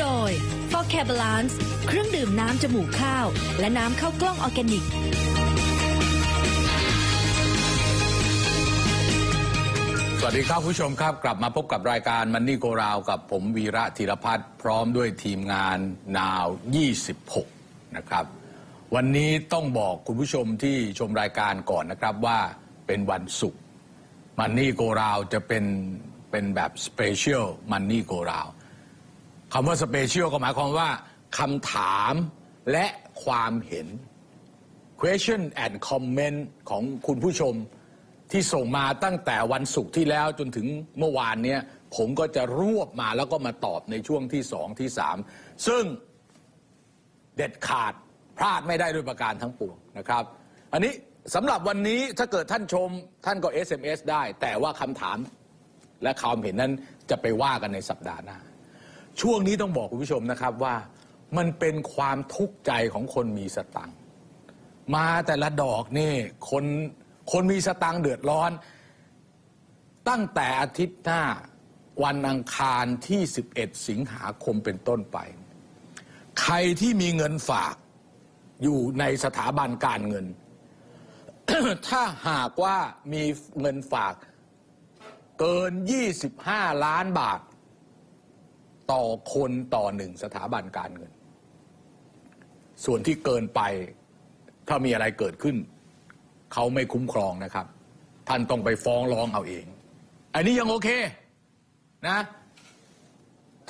โดย f o r c a Balance เครื่องดื่มน้ำจมูกข้าว และน้ำข้าวกล้องออร์แกนิก สวัสดีครับผู้ชมครับ กลับมาพบกับรายการมันนี่โกราวกับผมวีระธีรพัฒน์พร้อมด้วยทีมงานนาว 26 นะครับ วันนี้ต้องบอกคุณผู้ชมที่ชมรายการก่อนนะครับว่าเป็นวันศุกร์มันนี่โกราวจะเป็นเป็นแบบสเปเชียลมันนี่โกราว คำว่าสเปเชียลก็หมายความว่าคำถามและความเห็น question and comment ของคุณผู้ชมที่ส่งมาตั้งแต่วันศุกร์ที่แล้วจนถึงเมื่อวานเนี้ยผมก็จะรวบมาแล้วก็มาตอบในช่วงที่สองที่สามซึ่งเด็ดขาดพลาดไม่ได้ด้วยประการทั้งปวงนะครับ อันนี้สำหรับวันนี้ถ้าเกิดท่านชมท่านก็ SMS ได้ แต่ว่าคำถามและความเห็นนั้นจะไปว่ากันในสัปดาห์หน้า ช่วงนี้ต้องบอกคุณผู้ชมนะครับว่ามันเป็นความทุกข์ใจของคนมีสตังค์มาแต่ละดอกนี่คนคนมีสตังค์เดือดร้อน ตั้งแต่อาทิตย์หน้าวันอังคารที่ 11 สิงหาคมเป็นต้นไป ใครที่มีเงินฝากอยู่ในสถาบันการเงิน ถ้าหากว่ามีเงินฝากเกิน 25 ล้านบาท ต่อคนต่อหนึ่งสถาบันการเงิน ส่วนที่เกินไปถ้ามีอะไรเกิดขึ้น เขาไม่คุ้มครองนะครับ ท่านต้องไปฟ้องร้องเอาเอง อันนี้ยังโอเคนะ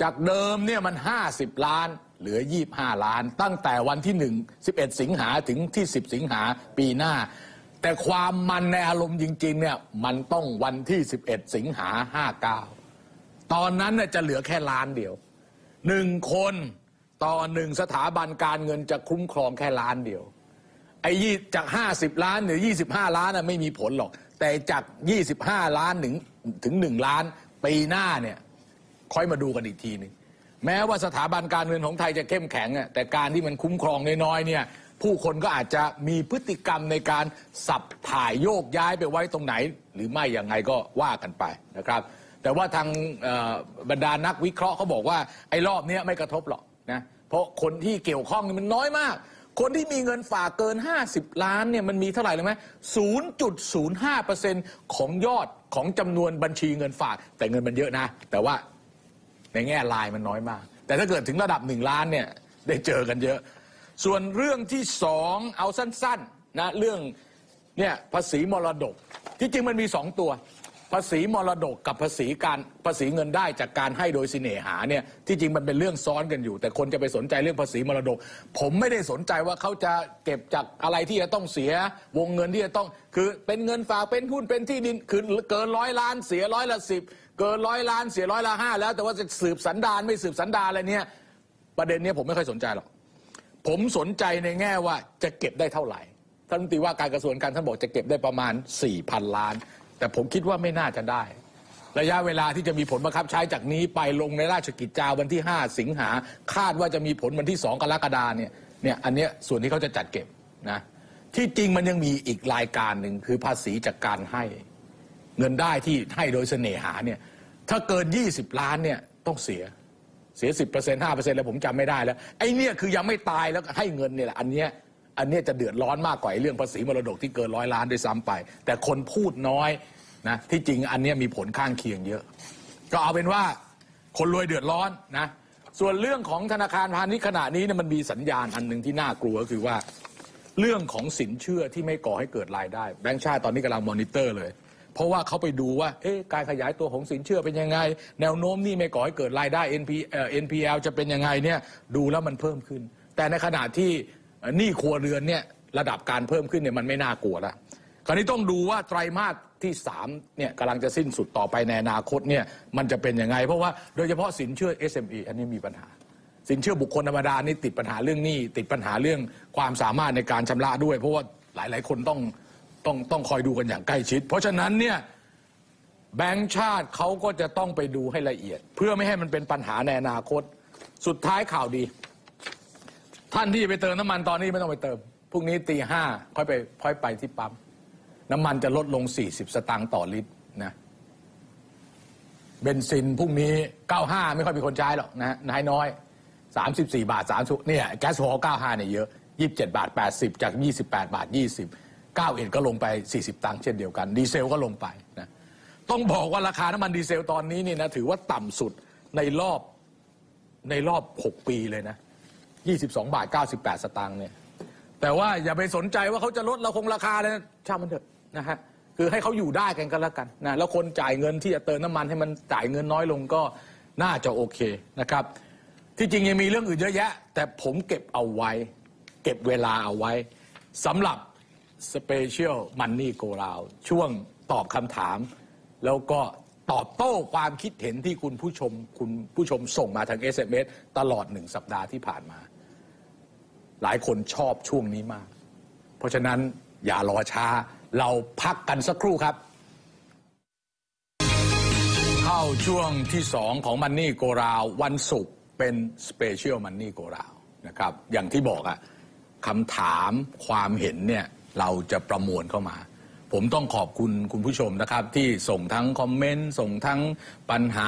จากเดิมเนี่ยมัน 50 ล้าน เหลือ 25 ล้าน ตั้งแต่วันที่ 1 11 สิงหาถึงที่ 10 สิงหาปีหน้า แต่ความมันในอารมณ์จริง ๆ เนี่ยมันต้องวันที่ 11 สิงหา 59 ตอนนั้นน่จะเหลือแค่ล้านเดียวหนึ่งคนต่อหนึ่งสถาบันการเงินจะคุ้มครองแค่ล้านเดียว ไอ้ยี่จากห้าสิบล้านหรือยี่สิบห้าล้านน่ะไม่มีผลหรอก แต่จากยี่สิบห้าล้านถึงถึงหนึ่งล้านปีหน้าเนี่ยค่อยมาดูกันอีกทีหนึงแม้ว่าสถาบันการเงินของไทยจะเข้มแข็งอะแต่การที่มันคุ้มครองน้อยๆเนี่ยผู้คนก็อาจจะมีพฤติกรรมในการสับถ่ายโยกย้ายไปไว้ตรงไหน หรือไม่อย่างไงก็ว่ากันไปนะครับ แต่ว่าทางบรรดานักวิเคราะห์เขาบอกว่าไอ้รอบนี้ไม่กระทบหรอกนะเพราะคนที่เกี่ยวข้องนี่มันน้อยมาก คนที่มีเงินฝากเกิน 50 ล้านเนี่ยมันมีเท่าไหร่เลยไหม0.05%ของยอดของจำนวนบัญชีเงินฝาก แต่เงินมันเยอะนะ แต่ว่าในแง่ลายมันน้อยมาก แต่ถ้าเกิดถึงระดับ 1 ล้านเนี่ยได้เจอกันเยอะ ส่วนเรื่องที่สองเอาสั้นๆนะเรื่องเนี่ยภาษีมรดก ที่จริงมันมีสองตัว ภาษีมรดกกับภาษีการภาษีเงินได้จากการให้โดยสิเนหาเนี่ยที่จริงมันเป็นเรื่องซ้อนกันอยู่ แต่คนจะไปสนใจเรื่องภาษีมรดก ผมไม่ได้สนใจว่าเขาจะเก็บจากอะไรที่จะต้องเสียวงเงินที่จะต้อง คือเป็นเงินฝากเป็นหุ้นเป็นที่ดินคือเกินร้อยล้านเสียร้อยละสิบเกินร้อยล้านเสียร้อยละห้าแล้วแต่ว่าจะสืบสันดานไม่สืบสันดานอะไรเนี่ยประเด็นเนี้ยผมไม่ค่อยสนใจหรอกผมสนใจในแง่ว่าจะเก็บได้เท่าไหร่ท่านรัฐมนตรีว่าการกระทรวงการท่านบอกจะเก็บได้ประมาณ4,000ล้าน แต่ผมคิดว่าไม่น่าจะได้ ระยะเวลาที่จะมีผลบังคับใช้จากนี้ไปลงในราชกิจจาวันที่ 5 สิงหาคาดว่าจะมีผลวันที่ 2 กรกฎาเนี่ยเนี่ยอันเนี้ยส่วนที่เขาจะจัดเก็บนะที่จริงมันยังมีอีกรายการหนึ่งคือภาษีจากการให้ เงินได้ที่ให้โดยเสน่หาเนี่ยถ้าเกิน 20 ล้านเนี่ยต้องเสียเสียสิบเปอร์เซ็นต์ห้าเปอร์เซ็นต์แล้วผมจำไม่ได้แล้วไอ้เนี่ยคือยังไม่ตายแล้วให้เงินเนี่ยแหละอันเนี้ย อันนี้จะเดือดร้อนมากกว่าไอ้เรื่องภาษีมรดกที่เกินร้อยล้านด้วยซ้ำไป แต่คนพูดน้อยนะที่จริงอันนี้มีผลข้างเคียงเยอะ ก็เอาเป็นว่าคนรวยเดือดร้อนนะส่วนเรื่องของธนาคารพาณิชย์ขณะนี้เนี่ยมันมีสัญญาณอันหนึ่งที่น่ากลัวก็คือว่า เรื่องของสินเชื่อที่ไม่ก่อให้เกิดรายได้แบงก์ชาติตอนนี้กำลังมอนิเตอร์เลย เพราะว่าเขาไปดูว่าเอ๊ะการขยายตัวของสินเชื่อเป็นยังไง แนวโน้มนี่ไม่ก่อให้เกิดรายได้ NP เอ่อ NPL จะเป็นยังไงเนี่ยดูแล้วมันเพิ่มขึ้น แต่ในขณะที่ หนี้ครัวเรือนเนี่ยระดับการเพิ่มขึ้นเนี่ยมันไม่น่ากลัวละคราวนี้ต้องดูว่าไตรมาสที่3เนี่ยกำลังจะสิ้นสุดต่อไปในอนาคตเนี่ยมันจะเป็นยังไง เพราะว่าโดยเฉพาะสินเชื่อ SME อันนี้มีปัญหา สินเชื่อบุคคลธรรมดานี่ติดปัญหาเรื่องหนี้ติดปัญหาเรื่องความสามารถในการชำระด้วย เพราะว่าหลาย ๆ คนต้องต้องต้องคอยดูกันอย่างใกล้ชิด เพราะฉะนั้นเนี่ยแบงก์ชาติเขาก็จะต้องไปดูให้ละเอียด เพื่อไม่ให้มันเป็นปัญหาในอนาคต สุดท้ายข่าวดี ท่านที่จะไปเติมน้ำมันตอนนี้ไม่ต้องไปเติมพรุ่งนี้ตีห้าค่อยไปค่อยไปที่ปั๊มน้ำมันจะลดลง 40 สตางค์ต่อลิตรนะเบนซินพรุ่งนี้ 95 ไม่ค่อยมีคนใช้หรอกนะนายน้อย 34 บาท30เนี่ยแก๊สโซฮอล์95เนี่ยเยอะ 27 บาท 80 จาก 28 บาท 20 91ก็ลงไป 40 ตังค์เช่นเดียวกัน ดีเซลก็ลงไปนะต้องบอกว่าราคาน้ำมันดีเซลตอนนี้นี่นะถือว่าต่ำสุดในรอบในรอบ 6 ปีเลยนะ 22 บาท 98 สตางค์เนี่ย แต่ว่าอย่าไปสนใจว่าเขาจะลดเราคงราคาเลยนะช่างมันเถอะนะฮะ คือให้เขาอยู่ได้กันก็แล้วกันนะ แล้วคนจ่ายเงินที่จะเติมน้ำมันให้มันจ่ายเงินน้อยลงก็น่าจะโอเคนะครับ ที่จริงยังมีเรื่องอื่นเยอะแยะ แต่ผมเก็บเอาไว้ เก็บเวลาเอาไว้สำหรับ Special Money Go Round ช่วงตอบคำถาม แล้วก็ตอบโต้ความคิดเห็นที่คุณผู้ชม คุณผู้ชมส่งมาทาง SMS ตลอดหนึ่งสัปดาห์ที่ผ่านมา หลายคนชอบช่วงนี้มาก เพราะฉะนั้นอย่ารอช้า เราพักกันสักครู่ครับ เข้าช่วงที่สองของมันนี่โกราววันศุกร์เป็นสเปเชียลมันนี่โกราวนะครับ อย่างที่บอกอะคำถามความเห็นเนี่ยเราจะประมวลเข้ามา ผมต้องขอบคุณคุณผู้ชมนะครับ ที่ส่งทั้งคอมเมนต์ส่งทั้งปัญหา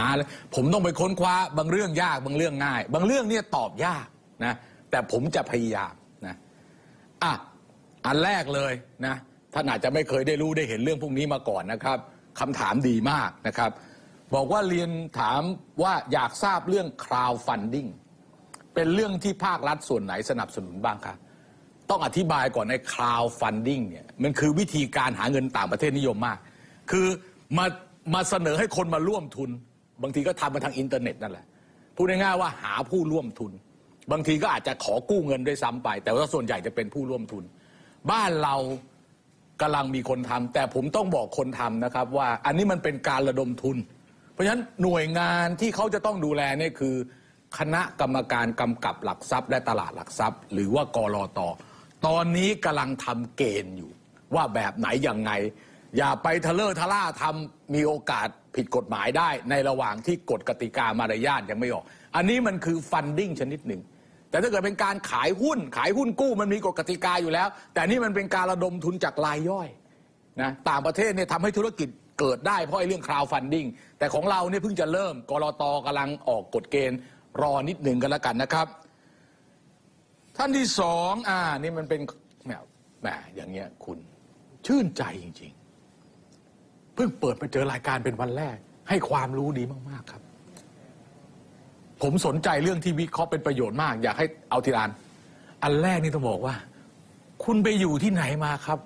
ผมต้องไปค้นคว้าบางเรื่องยากบางเรื่องง่าย บางเรื่องเนี่ยตอบยากนะ แต่ผมจะพยายามนะอะอันแรกเลยนะท่านอาจจะไม่เคยได้รู้ได้เห็นเรื่องพวกนี้มาก่อนนะครับคำถามดีมากนะครับ บอกว่าเรียนถามว่าอยากทราบเรื่อง crowdfunding เป็นเรื่องที่ภาครัฐส่วนไหนสนับสนุนบ้างครับต้องอธิบายก่อนใน crowdfunding เนี่ยมันคือวิธีการหาเงินต่างประเทศนิยมมาก คือมามาเสนอให้คนมาร่วมทุน บางทีก็ทำมาทางอินเทอร์เน็ตนั่นแหละพูดง่ายๆว่าหาผู้ร่วมทุน บางทีก็อาจจะขอกู้เงินด้วยซ้ำไป แต่ว่าส่วนใหญ่จะเป็นผู้ร่วมทุน บ้านเรากำลังมีคนทำแต่ผมต้องบอกคนทำนะครับ ว่าอันนี้มันเป็นการระดมทุน เพราะฉะนั้นหน่วยงานที่เขาจะต้องดูแลเนี่ยคือ คณะกรรมการกำกับหลักทรัพย์ และตลาดหลักทรัพย์ หรือว่ากรอตตอนนี้กำลังทำเกณฑ์อยู่ ว่าแบบไหนยังไง อย่าไปทะเลอทะล่าทำมีโอกาสผิดกฎหมายได้ในระหว่างที่กฎกติกามารยาทยังไม่ออก อันนี้มันคือฟันดิ้งชนิดหนึ่ง แต่ถ้าเกิดเป็นการขายหุ้น ขายหุ้นกู้มันมีกฎกติกาอยู่แล้ว แต่นี่มันเป็นการระดมทุนจากรายย่อยนะต่างประเทศเนี่ยทำให้ธุรกิจเกิดได้เพราะไอ้เรื่อง crowdfunding แต่ของเราเนี่ยเพิ่งจะเริ่มกรอตกำลังออกกฎเกณฑ์รอนิดหนึ่งกันแล้วกันนะครับ ท่านที่สองอ่านี่มันเป็นแหมแหมอย่างเงี้ยคุณชื่นใจจริง ๆ เพิ่งเปิดมาเจอรายการเป็นวันแรก ให้ความรู้ดีมาก ๆ ครับ ผมสนใจเรื่องที่วิเคราะห์เป็นประโยชน์มาก อยากให้เอาทีละอันอันแรกนี่ต้องบอกว่า คุณไปอยู่ที่ไหนมาครับ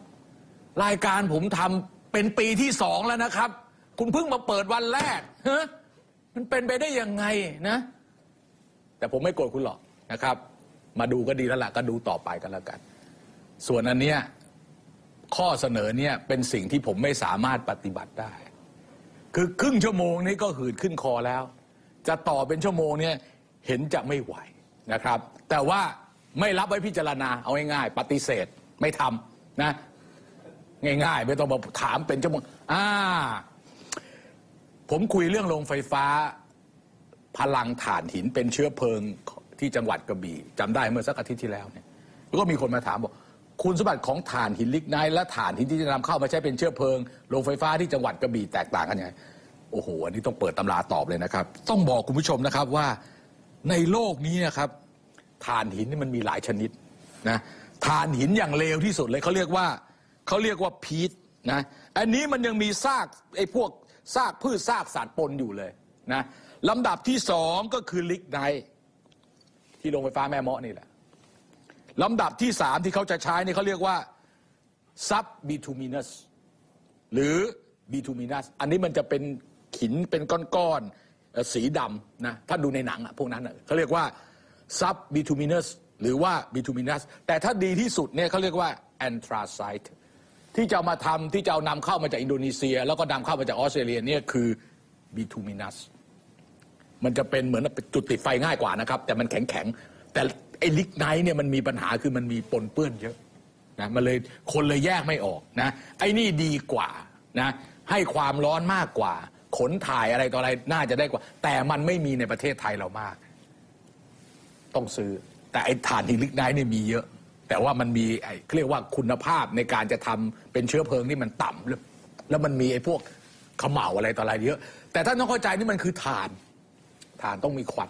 รายการผมทำเป็นปีที่สองแล้วนะครับ คุณเพิ่งมาเปิดวันแรกฮะมันเป็นไปได้ยังไงนะ แต่ผมไม่โกรธคุณหรอกนะครับ มาดูก็ดีแล้วล่ะก็ดูต่อไปกันแล้วกัน ส่วนอันเนี้ยข้อเสนอเนี่ยเป็นสิ่งที่ผมไม่สามารถปฏิบัติได้ คือครึ่งชั่วโมงนี้ก็หืดขึ้นคอแล้ว จะต่อเป็นชั่วโมงเนี่ยเห็นจะไม่ไหวนะครับ แต่ว่าไม่รับไว้พิจารณาเอาง่ายๆปฏิเสธไม่ทำนะง่ายๆ ไม่ต้องมาถามเป็นชั่วโมงอ่าผมคุยเรื่องโรงไฟฟ้าพลังถ่านหินเป็นเชื้อเพลิงที่จังหวัดกระบี่จำได้เมื่อสักอาทิตย์ที่แล้วเนี่ยก็มีคนมาถามบอกคุณสมบัติของถ่านหินลิกไนท์และถ่านหินที่จะนำเข้ามาใช้เป็นเชื้อเพลิงโรงไฟฟ้าที่จังหวัดกระบี่แตกต่างกันยังไง โอ้โหอันนี้ต้องเปิดตำราตอบเลยนะครับ ต้องบอกคุณผู้ชมนะครับว่าในโลกนี้นะครับถ่านหินนี่มันมีหลายชนิดนะถ่านหินอย่างเลวที่สุดเลยเขาเรียกว่าเขาเรียกว่าพีทนะอันนี้มันยังมีซากไอ้พวกซากพืชซากสัตว์ปนอยู่เลยนะลำดับที่สองก็คือลิกไนท์ที่โรงไฟฟ้าแม่เมาะนี่แหละลำดับที่สามที่เขาจะใช้นี่เขาเรียกว่าซับบิทูมินัสหรือบิทูมินัสอันนี้มันจะเป็น หินเป็นก้อนๆสีดำนะถ้าดูในหนังอะพวกนั้นเขาเรียกว่าซับบิทูมินัสหรือว่าบิทูมินัสแต่ถ้าดีที่สุดเนี่ยเขาเรียกว่าแอนทราไซต์ที่จะมาทำที่จะเอานำเข้ามาจากอินโดนีเซีย แล้วก็นำเข้ามาจากออสเตรเลียเนี่ยคือบิทูมินัสมันจะเป็นเหมือนจุดติดไฟง่ายกว่านะครับ แต่มันแข็งแข็งๆแต่ไอ้ลิกไนท์เนี่ยมันมีปัญหาคือมันมีปนเปื้อนเยอะนะมันเลยคนเลยแยกไม่ออกนะไอ้นี่ดีกว่านะให้ความร้อนมากกว่า ขนถ่ายอะไรต่ออะไรน่าจะได้กว่า แต่มันไม่มีในประเทศไทยเรามาก ต้องซื้อ แต่ไอ้ถ่านหินลิกไนท์เนี่ยมีเยอะ แต่ว่ามันมีไอ้เรียกว่าคุณภาพในการจะทำเป็นเชื้อเพลิงนี่มันต่ำแล้วแล้วมันมีไอ้พวกขม่าอะไรต่ออะไรเยอะ แต่ท่านต้องเข้าใจนี่มันคือถ่านถ่านต้องมีควัน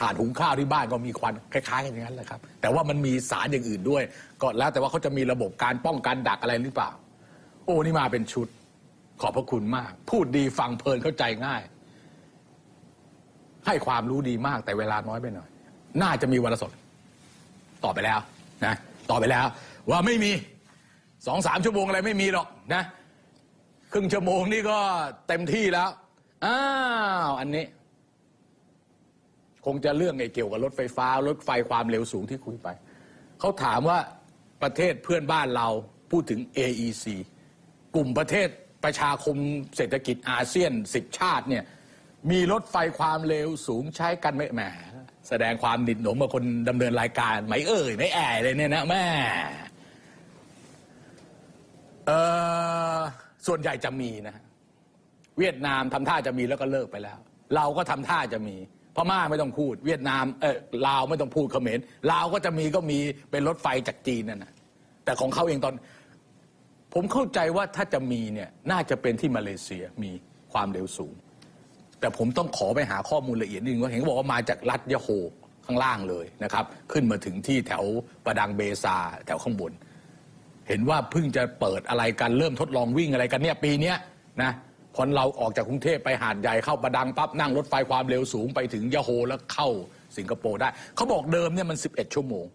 ถ่านหุงข้าวที่บ้านก็มีควันคล้ายๆกันอย่างนั้นแหละครับ แต่ว่ามันมีสารอย่างอื่นด้วย ก็แล้วแต่ว่าเขาจะมีระบบการป้องกันดักอะไรหรือเปล่า โอ้นี่มาเป็นชุด ขอบพระคุณมาก พูดดีฟังเพลินเข้าใจง่าย ให้ความรู้ดีมากแต่เวลาน้อยไปหน่อย น่าจะมีวันละสดตอบไปแล้วนะตอบไปแล้ว ว่าไม่มีสองสามชั่วโมงอะไรไม่มีหรอกนะ ครึ่งชั่วโมงนี่ก็เต็มที่แล้วอ้าวอันนี้ คงจะเรื่องไอ้เกี่ยวกับรถไฟฟ้ารถไฟความเร็วสูงที่คุยไปเขาถามว่าประเทศเพื่อนบ้านเราพูดถึง AEC กลุ่มประเทศ ประชาคมเศรษฐกิจอาเซียนสิบชาติเนี่ยมีรถไฟความเร็วสูงใช้กันไหมแหมแสดงความดิดหนมกับคนดำเนินรายการไหมเอ่ยไม่แอ่เลยเนี่ยนะแม่เออส่วนใหญ่จะมีนะฮะเวียดนามทำท่าจะมีแล้วก็เลิกไปแล้ว เราก็ทำท่าจะมีพม่าไม่ต้องพูด เวียดนามเออลาวไม่ต้องพูดเขมรลาวก็จะมีก็มีเป็นรถไฟจากจีนนั่นนะแต่ของเขาเองตอน ผมเข้าใจว่าถ้าจะมีเนี่ยน่าจะเป็นที่มาเลเซียมีความเร็วสูง แต่ผมต้องขอไปหาข้อมูลละเอียดนิดนึงว่าเห็นบอกว่ามาจากรัฐยะโฮข้างล่างเลยนะครับ ขึ้นมาถึงที่แถวประดังเบซาแถวข้างบน เห็นว่าเพิ่งจะเปิดอะไรกันเริ่มทดลองวิ่งอะไรกันเนี่ยปีเนี้ยนะพอเราออกจากกรุงเทพไปหาดใหญ่เข้าประดังปั๊บนั่งรถไฟความเร็วสูงไปถึงยะโฮแล้วเข้าสิงคโปร์ได้เขาบอกเดิมเนี่ยมัน 11 ชั่วโมง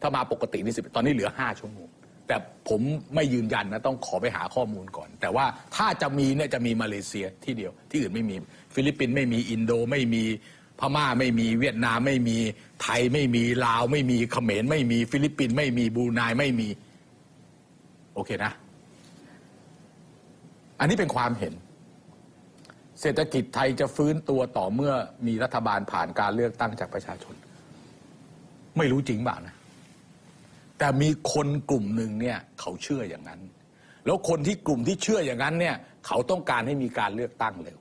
ถ้ามาปกตินี่สิตอนนี้เหลือ 5 ชั่วโมง แต่ผมไม่ยืนยันนะต้องขอไปหาข้อมูลก่อน แต่ว่าถ้าจะมีเนี่ยจะมีมาเลเซียที่เดียว ที่อื่นไม่มี ฟิลิปปินส์ไม่มีอินโดไม่มีพม่าไม่มีเวียดนามไม่มีไทยไม่มีลาว ไม่มีเขมรไม่มีฟิลิปปินส์ไม่มีบรูไนไม่มี โอเคนะ อันนี้เป็นความเห็น เศรษฐกิจไทยจะฟื้นตัวต่อเมื่อมีรัฐบาลผ่านการเลือกตั้งจากประชาชน ไม่รู้จริงเปล่านะ แต่มีคนกลุ่มหนึ่งเนี่ยเขาเชื่ออย่างนั้น แล้วคนที่กลุ่มที่เชื่ออย่างนั้นเนี่ยเขาต้องการให้มีการเลือกตั้งเร็ว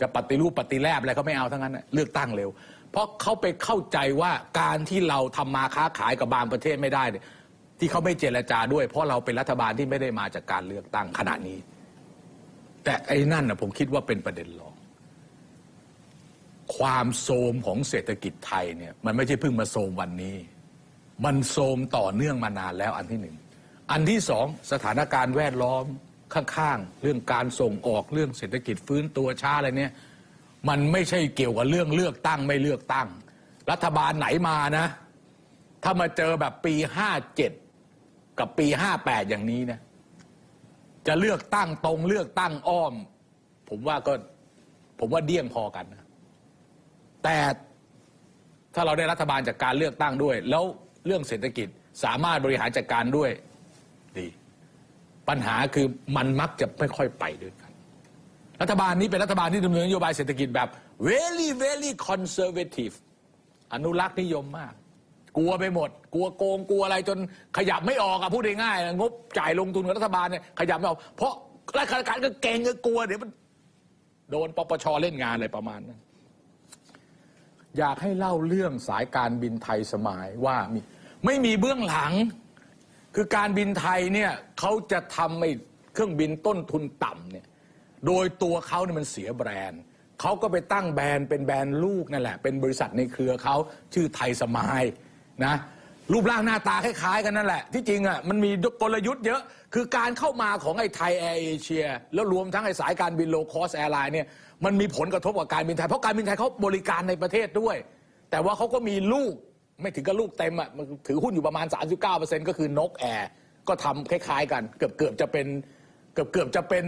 จะปฏิรูปปฏิแลบอะไรเขาไม่เอาทั้งนั้นเลือกตั้งเร็ว เพราะเขาไปเข้าใจว่าการที่เราทำมาค้าขายกับบางประเทศไม่ได้เนี่ยที่เขาไม่เจรจาด้วย เพราะเราเป็นรัฐบาลที่ไม่ได้มาจากการเลือกตั้งขณะนี้ แต่ไอ้นั่นนะผมคิดว่าเป็นประเด็นรองความโทมของเศรษฐกิจไทยเนี่ยมันไม่ใช่เพิ่งมาโทมวันนี้ มันโทมต่อเนื่องมานานแล้วอันที่หนึ่ง อันที่สองสถานการณ์แวดล้อมข้างๆ เรื่องการส่งออกเรื่องเศรษฐกิจฟื้นตัวช้าอะไรเนี่ยมันไม่ใช่เกี่ยวกับเรื่องเลือกตั้งไม่เลือกตั้ง รัฐบาลไหนมานะ ถ้ามาเจอแบบปีห้าเจ็ดกับปีห้าแปดอย่างนี้นะจะเลือกตั้งตรงเลือกตั้งอ้อม ผมว่าก็ผมว่าเดี่ยงพอกันนะแต่ถ้าเราได้รัฐบาลจากการเลือกตั้งด้วย แล้ว เรื่องเศรษฐกิจสามารถบริหารจัดการด้วยดีปัญหาคือมันมักจะไม่ค่อยไปด้วยกัน รัฐบาลนี้เป็นรัฐบาลที่ดำเนินนโยบายเศรษฐกิจแบบ very very conservative อนุรักษ์นิยมมาก กลัวไปหมด กลัวโกงกลัวอะไรจนขยับไม่ออกอะพูดง่ายๆงบจ่ายลงทุนกับรัฐบาลเนี่ยขยับไม่ออก เพราะราชการก็เก่งก็กลัวเดี๋ยวมันโดนปปชเล่นงานอะไรประมาณนั้นอยากให้เล่าเรื่องสายการบินไทยสมัยว่ามี ไม่มีเบื้องหลัง คือการบินไทยเนี่ยเขาจะทำไอ้เครื่องบินต้นทุนต่ำเนี่ยโดยตัวเขาเนี่ยมันเสียแบรนด์เขาก็ไปตั้งแบรนด์เป็นแบรนด์ลูกนั่นแหละ เป็นบริษัทในเครือเขาชื่อไทยสมายนะรูปร่างหน้าตาคล้ายๆกันนั่นแหละ ที่จริงอะมันมีกลยุทธ์เยอะ คือการเข้ามาของไอ้ไทยแอร์เอเชียแล้วรวมทั้งไอ้สายการบินโลคอสแอร์ไลน์เนี่ยมันมีผลกระทบกับการบินไทย เพราะการบินไทยเขาบริการในประเทศด้วย แต่ว่าเขาก็มีลูก ไม่ถึงกับลูกเต็มอะมันถือหุ้นอยู่ประมาณ 39%ก็คือนกแอร์ก็ทำคล้ายๆ กัน เกือบเกือบจะเป็นเกือบเกือบจะเป็น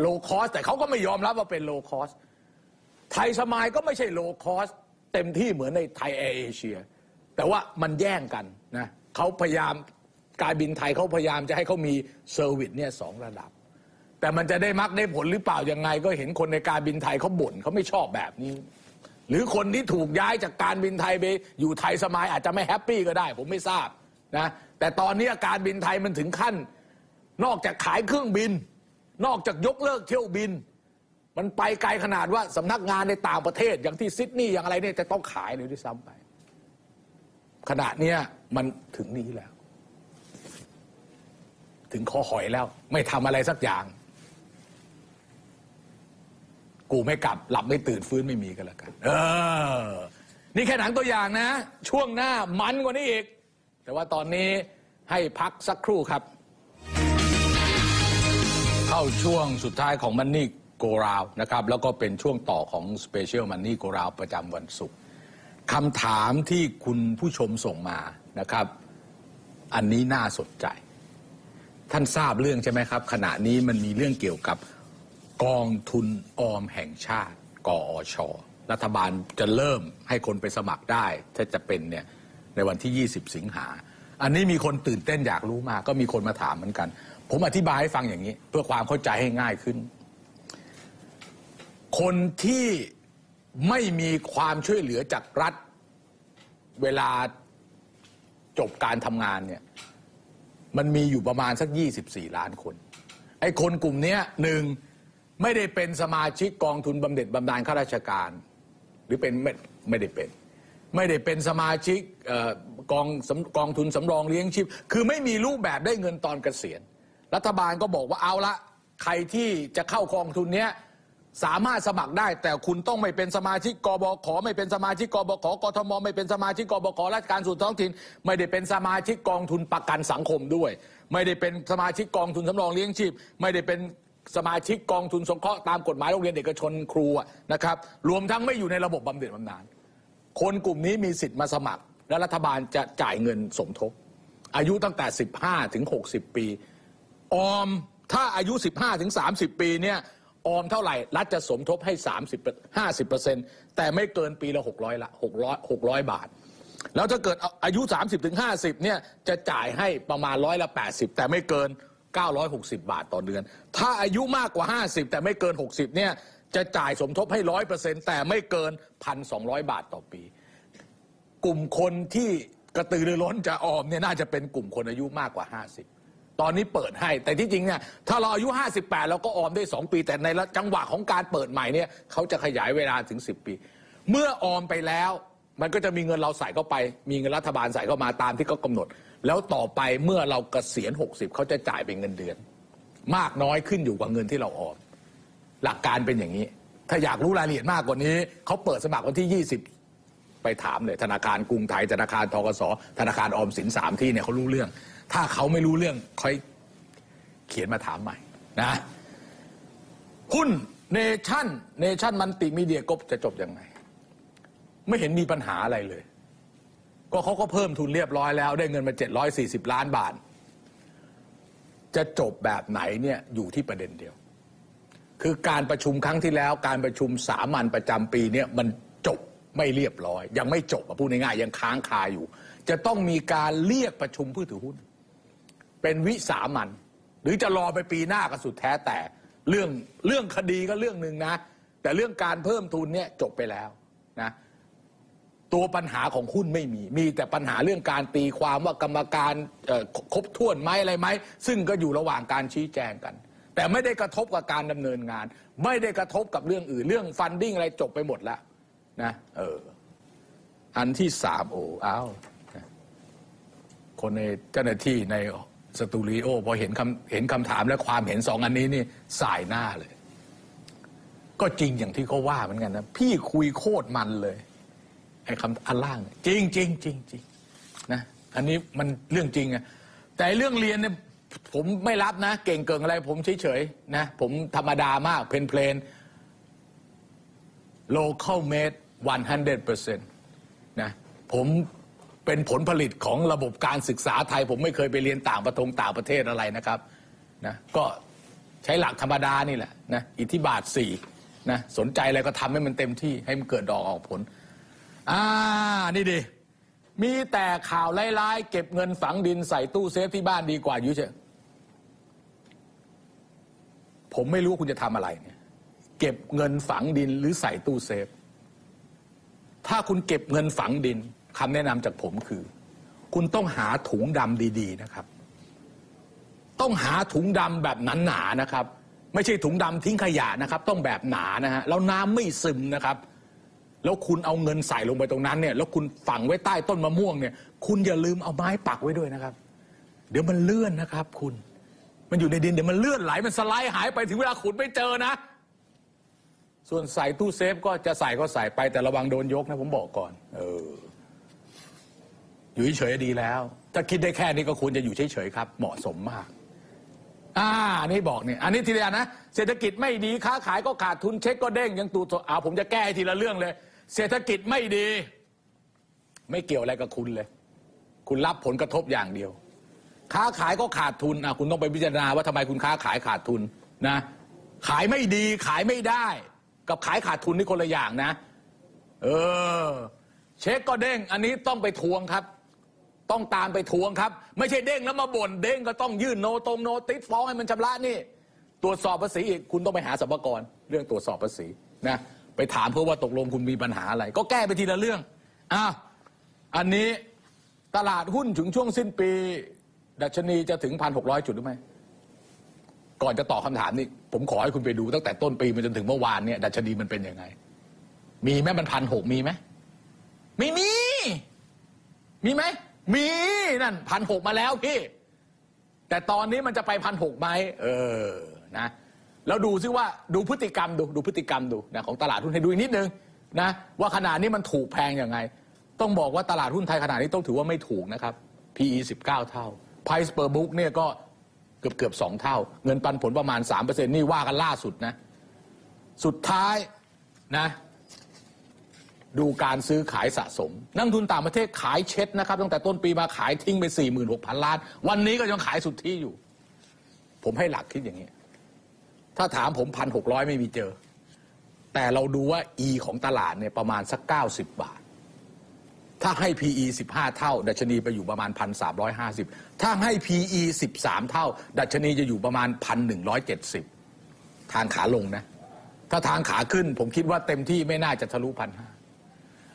โลคอสแต่เขาก็ไม่ยอมรับว่าเป็นโลคอสไทยสมายก็ไม่ใช่โลคอสเต็มที่เหมือนในไทยแอร์เอเชีย แต่ว่ามันแย่งกันนะเขาพยายามการบินไทยเขาพยายามจะให้เขามีเซอร์วิสเนี่ยสองระดับ แต่มันจะได้มักได้ผลหรือเปล่ายังไง ก็เห็นคนในการบินไทยเขาบ่นเขาไม่ชอบแบบนี้ หรือคนที่ถูกย้ายจากการบินไทยไปอยู่ไทยสมายอาจจะไม่แฮปปี้ก็ได้ ผมไม่ทราบนะแต่ตอนนี้การบินไทยมันถึงขั้น นอกจากขายเครื่องบิน นอกจากยกเลิกเที่ยวบิน มันไปไกลขนาดว่าสำนักงานในต่างประเทศ อย่างที่ซิดนีย์อย่างอะไรเนี่ยจะต้องขายเลยด้วยซ้ำไป ขณะเนี้ยมันถึงนี้แล้ว ถึงคอหอยแล้ว ไม่ทำอะไรสักอย่าง กูไม่กลับ หลับไม่ตื่นฟื้นไม่มีกันแล้วกัน เออ นี่แค่หนังตัวอย่างนะ ช่วงหน้ามันกว่านี้อีก แต่ว่าตอนนี้ให้พักสักครู่ครับ เข้าช่วงสุดท้ายของมันนี่โกราวนะครับ แล้วก็เป็นช่วงต่อของ Special Money Go Round ประจำวันศุกร์คำถามที่คุณผู้ชมส่งมานะครับ อันนี้น่าสนใจ ท่านทราบเรื่องใช่ไหมครับ ขณะนี้มันมีเรื่องเกี่ยวกับ กองทุนออมแห่งชาติ กออช รัฐบาลจะเริ่มให้คนไปสมัครได้ ถ้าจะเป็นเนี่ยในวันที่ 20 สิงหา อันนี้มีคนตื่นเต้นอยากรู้มาก ก็มีคนมาถามเหมือนกัน ผมอธิบายให้ฟังอย่างนี้ เพื่อความเข้าใจให้ง่ายขึ้น คนที่ไม่มีความช่วยเหลือจากรัฐ เวลาจบการทำงานเนี่ยมันมีอยู่ประมาณสัก 24 ล้านคน ไอ้คนกลุ่มนี้หนึ่ง ไม่ได้เป็นสมาชิกกองทุนบำเหน็จบำนาญข้าราชการ หรือเป็นไม่ไม่ได้เป็น ไม่ได้เป็นสมาชิกออกองสำกองทุนสำรองเลี้ยงชีพ คือไม่มีรูปแบบได้เงินตอนเกษียณ รัฐบาลก็บอกว่าเอาละใครที่จะเข้ากองทุนเนี้ยสามารถสมัครได้ แต่คุณต้องไม่เป็นสมาชิกกบขไม่เป็นสมาชิกกบขกทมไม่เป็นสมาชิกกบขราชการส่วนท้องถิ่นไม่ได้เป็นสมาชิกกองทุนประกันสังคมด้วย ไม่ได้เป็นสมาชิกกองทุนสำรองเลี้ยงชีพ ไม่ได้เป็น สมาชิกกองทุนสงเคราะห์ตามกฎหมายโรงเรียนเอกชนครูนะครับ รวมทั้งไม่อยู่ในระบบบำเหน็จบำนาญคนกลุ่มนี้มีสิทธิ์มาสมัคร และรัฐบาลจะจ่ายเงินสมทบ อายุตั้งแต่ 15 ถึง 60 ปี ออมถ้าอายุ 15 ถึง 30 ปีเนี่ยออมเท่าไหร่ รัฐจะสมทบให้ 30 50 แต่ไม่เกินปีละ 600 ละ 600 600 บาท แล้วถ้าเกิดอายุ 30 ถึง 50 เนี่ยจะจ่ายให้ประมาณร้อยละ 80 แต่ไม่เกิน 960 บาทต่อเดือน ถ้าอายุมากกว่า 50 แต่ไม่เกิน 60 เนี่ย จะจ่ายสมทบให้ 100%แต่ไม่เกิน 1,200 บาทต่อปี กลุ่มคนที่กระตือรือร้นจะออมเนี่ยน่าจะเป็นกลุ่มคนอายุมากกว่า 50 ตอนนี้เปิดให้ แต่ที่จริงเนี่ยถ้าเราอายุ 58 เราก็ออมได้ 2 ปี แต่ในจังหวะของการเปิดใหม่เนี่ยเขาจะขยายเวลาถึง 10 ปี เมื่อออมไปแล้ว มันก็จะมีเงินเราใส่เข้าไป มีเงินรัฐบาลใส่เข้ามาตามที่เขากำหนด แล้วต่อไปเมื่อเราเกษียณ 60 เขาจะจ่ายเป็นเงินเดือน มากน้อยขึ้นอยู่กับเงินที่เราออมหลักการเป็นอย่างนี้ ถ้าอยากรู้รายละเอียดมากกว่านี้ เขาเปิดสมัครวันที่ 20 ไปถามเลย ธนาคารกรุงไทย ธนาคารทกสธนาคารออมสินสามที่เนี่ยเขารู้เรื่อง ถ้าเขาไม่รู้เรื่องค่อยเขียนมาถามใหม่นะหุ้นเนชั่นเนชั่นมันติมีเดียกบจะจบยังไง ไม่เห็นมีปัญหาอะไรเลย ก็เขาก็เพิ่มทุนเรียบร้อยแล้ว ได้เงินมา 740 ล้านบาท จะจบแบบไหนเนี่ยอยู่ที่ประเด็นเดียว คือการประชุมครั้งที่แล้วการประชุมสามัญประจำปีเนี่ยมันจบไม่เรียบร้อย ยังไม่จบพูดง่ายๆยังค้างคาอยู่ จะต้องมีการเรียกประชุมผู้ถือหุ้น เป็นวิสามันหรือจะรอไปปีหน้าก็สุดแท้แต่เรื่องเรื่องคดีก็เรื่องหนึ่งนะ แต่เรื่องการเพิ่มทุนเนี่ยจบไปแล้วนะ ตัวปัญหาของหุ้นไม่มี มีแต่ปัญหาเรื่องการตีความว่ากรรมการครบถ้วนไหมอะไรไหม ซึ่งก็อยู่ระหว่างการชี้แจงกัน แต่ไม่ได้กระทบกับการดำเนินงาน ไม่ได้กระทบกับเรื่องอื่นเรื่องฟันดิ้งอะไรจบไปหมดแล้วนะเอออันที่สามโอ้อ้าวคนในเจ้าหน้าที่ในสตูดิโอพอเห็นคำเห็นคำถามและความเห็นสองอันนี้นี่สายหน้าเลย ก็จริงอย่างที่เขาว่าเหมือนกันนะ พี่คุยโคตรมันเลย คำอันล่างเนี่ยจริงจริงจริงจริงนะอันนี้มันเรื่องจริงอะแต่เรื่องเรียนเนี่ยผมไม่รับนะ เก่งเกิงอะไร ผมเฉยๆนะผมธรรมดามากเพลนเพลน local made 100%นะผมเป็นผลผลิตของระบบการศึกษาไทย ผมไม่เคยไปเรียนต่างประทงต่างประเทศอะไรนะครับนะก็ใช้หลักธรรมดานี่แหละนะอิทธิบาทสี่นะสนใจอะไรก็ทำให้มันเต็มที่ให้มันเกิดดอกออกผล อ่า นี่ดิมีแต่ข่าวร้ายๆ เก็บเงินฝังดินใส่ตู้เซฟที่บ้านดีกว่าอยู่เฉยผมไม่รู้ว่าคุณจะทำอะไรเนี่ย เก็บเงินฝังดินหรือใส่ตู้เซฟ ถ้าคุณเก็บเงินฝังดินคำแนะนำจากผมคือ คุณต้องหาถุงดำดี ๆ นะครับ ต้องหาถุงดำแบบหนาๆนะครับ ไม่ใช่ถุงดำทิ้งขยะนะครับ ต้องแบบหนานะฮะแล้วน้ำไม่ซึมนะครับ แล้วคุณเอาเงินใส่ลงไปตรงนั้นเนี่ยแล้วคุณฝังไว้ใต้ต้นมะม่วงเนี่ย คุณอย่าลืมเอาไม้ปักไว้ด้วยนะครับ เดี๋ยวมันเลื่อนนะครับ คุณ มันอยู่ในดินเดี๋ยวมันเลื่อนไหลมันสไลด์หายไปถึงเวลาขุดไม่เจอนะ ส่วนใส่ตู้เซฟก็จะใส่ก็ใส่ไปแต่ระวังโดนยกนะผมบอกก่อน เออ อยู่เฉยดีแล้ว ถ้าคิดได้แค่นี้ก็ควรจะอยู่เฉยๆครับ เหมาะสมมากอ่านี่บอกเนี่ยอันนี้ทีเดียวนะเศรษฐกิจไม่ดีค้าขายก็ขาดทุนเช็คก็เด้งยังตูดเอาผมจะแก้ทีละเรื่องเลย เศรษฐกิจไม่ดี ไม่เกี่ยวอะไรกับคุณเลย คุณรับผลกระทบอย่างเดียว ค้าขายก็ขาดทุนอะคุณต้องไปพิจารณาว่าทำไมคุณค้าขายขาดทุนนะ ขายไม่ดีขายไม่ได้ กับขายขาดทุนนี่คนละอย่างนะ เออ เช็คก็เด้ง อันนี้ต้องไปทวงครับ ต้องตามไปทวงครับ ไม่ใช่เด้งแล้วมาบ่นเด้งก็ต้องยื่นโนตรงโนติดฟ้องให้มันชำระนี่ ตรวจสอบภาษีอีกคุณต้องไปหาสรรพากรเรื่องตรวจสอบภาษีนะ ไปถามเพื่อว่าตกลงคุณมีปัญหาอะไร ก็แก้ไปทีละเรื่องอ้าวอันนี้ตลาดหุ้นถึงช่วงสิ้นปี ดัชนีจะถึงพันหกร้อยจุดหรือไม่ก่อนจะตอบคำถามนี้ผมขอให้คุณไปดูตั้งแต่ต้นปีมาจนถึงเมื่อวานเนี่ยดัชนีมันเป็นยังไง มีไหมมันพันหกมีไหมไม่มี มีไหมมีนั่นพันหกมาแล้วพี่ แต่ตอนนี้มันจะไปพันหกไหมเออนะ แล้วดูซิว่าดูพฤติกรรมดูดูพฤติกรรมดูนะของตลาดหุ้นให้ดูอีกนิดนึงนะว่าขนาดนี้มันถูกแพงยังไง ต้องบอกว่าตลาดหุ้นไทยขนาดนี้ต้องถือว่าไม่ถูกนะครับ PE 19 เท่า Price per book เนี่ยก็เกือบเกือบสองเท่า เงินปันผลประมาณ 3%นี่ว่ากันล่าสุดนะสุดท้ายนะดูการซื้อขายสะสม นักทุนต่างประเทศขายเช็ดนะครับ ตั้งแต่ต้นปีมาขายทิ้งไป 46,000 ล้าน วันนี้ก็ยังขายสุดที่อยู่ ผมให้หลักคิดอย่างนี้ ถ้าถามผมพันหกร้อยไม่มีเจอ แต่เราดูว่า E ของตลาดเนี่ยประมาณสัก 90 บาท ถ้าให้ PE 15 เท่า ดัชนีไปอยู่ประมาณ 1,350 ถ้าให้ PE 13 เท่า ดัชนีจะอยู่ประมาณ 1,170 ทางขาลงนะ ถ้าทางขาขึ้นผมคิดว่าเต็มที่ไม่น่าจะทะลุพันห้า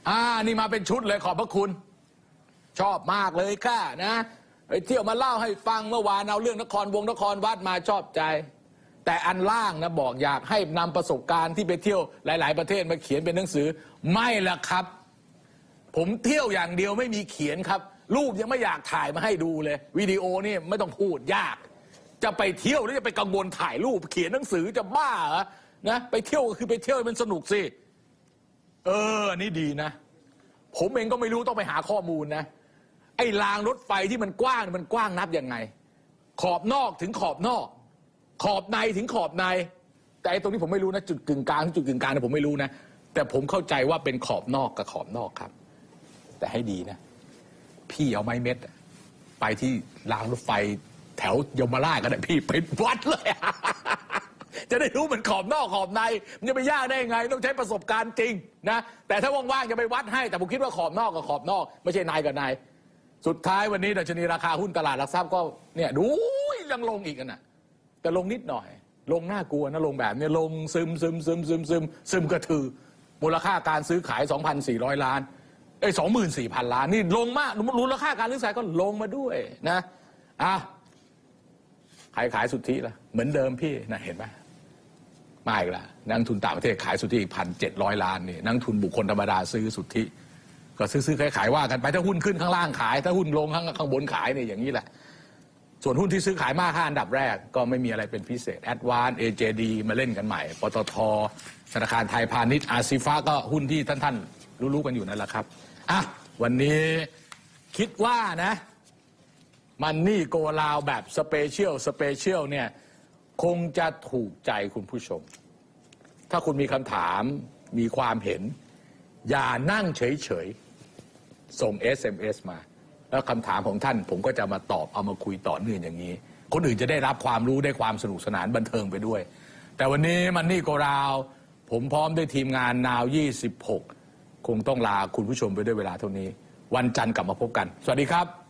อ่า นี่มาเป็นชุดเลยขอบพระคุณ ชอบมากเลยค่ะนะไปเที่ยวมาเล่าให้ฟังเมื่อวานเอาเรื่องนครวงนครวัดมาชอบใจ แต่อันล่างนะบอกอยากให้นำประสบการณ์ที่ไปเที่ยวหลาย ๆ ประเทศมาเขียนเป็นหนังสือ ไม่ละครับ ผมเที่ยวอย่างเดียวไม่มีเขียนครับ รูปยังไม่อยากถ่ายมาให้ดูเลย วิดีโอนี่ไม่ต้องพูดยาก จะไปเที่ยวแล้วจะไปกังวลถ่ายรูป เขียนหนังสือจะบ้าเหรอนะไปเที่ยวก็คือไปเที่ยวมันสนุกสิเอออันนี้ดีนะ ผมเองก็ไม่รู้ต้องไปหาข้อมูลนะ ไอ้รางรถไฟที่มันกว้างมันกว้างนับยังไง ขอบนอกถึงขอบนอก ขอบในถึงขอบใน แต่ไอ้ตรงนี้ผมไม่รู้นะ จุดกึ่งกลางถึงจุดกึ่งกลางเนี่ยผมไม่รู้นะ แต่ผมเข้าใจว่าเป็นขอบนอกกับขอบนอกครับ แต่ให้ดีนะ พี่เอาไม้เม็ด ไปที่รางรถไฟแถวยมราชก็ได้พี่ไปวัดเลย จะได้รู้มันขอบนอกขอบใน มันจะไปยากได้ยังไง ต้องใช้ประสบการณ์จริงนะแต่ถ้าว่างๆจะไปวัดให้ แต่ผมคิดว่าขอบนอกกับขอบนอก ไม่ใช่นายกับนายสุดท้ายวันนี้ดัชนีราคาหุ้นตลาดหลักทรัพย์ก็เนี่ยดูยังลงอีกอะนะ แต่ลงนิดหน่อย ลงน่ากลัวนะลงแบบเนี้ลงซึมซึมซึมซึมซึมซึมกระทือมูลค่าการซื้อขาย 2,400 ล้านเอ้ย24,000ล้านนี่ลงมากมูลค่าการซื้อขายก็ลงมาด้วยนะอะใครขายสุทธิล่ะเหมือนเดิมพี่นะเห็นไหมมาอีกละนักทุนต่างประเทศขายสุทธิพันเจ็ดร้อยล้านนี่นักทุนบุคคลธรรมดาซื้อสุทธิ ก็ซื้อซื้อขายขายว่ากันไปถ้าหุ้นขึ้นข้างล่างขาย ถ้าหุ้นลงข้างข้างบนขายเนี่ยอย่างนี้แหละ ส่วนหุ้นที่ซื้อขายมากห้าอันดับแรกก็ไม่มีอะไรเป็นพิเศษแอดวานเอเจดีมาเล่นกันใหม่ปตทธนาคารไทยพาณิชย์อาซีฟ้าก็หุ้นที่ท่านท่านๆรู้ๆกันอยู่นั่นแหละครับอะวันนี้คิดว่านะ มันนี่โกลาวแบบสเปเชียลสเปเชียลเนี่ยคงจะถูกใจคุณผู้ชม ถ้าคุณมีคำถามมีความเห็น อย่านั่งเฉยๆ ส่ง SMS มา แล้วคำถามของท่านผมก็จะมาตอบเอามาคุยต่อเนื่องอย่างนี้ คนอื่นจะได้รับความรู้ได้ความสนุกสนานบันเทิงไปด้วย แต่วันนี้มันนี่โกราว ผมพร้อมด้วยทีมงานนาว 26 คงต้องลาคุณผู้ชมไปด้วยเวลาเท่านี้ วันจันทร์กลับมาพบกัน สวัสดีครับ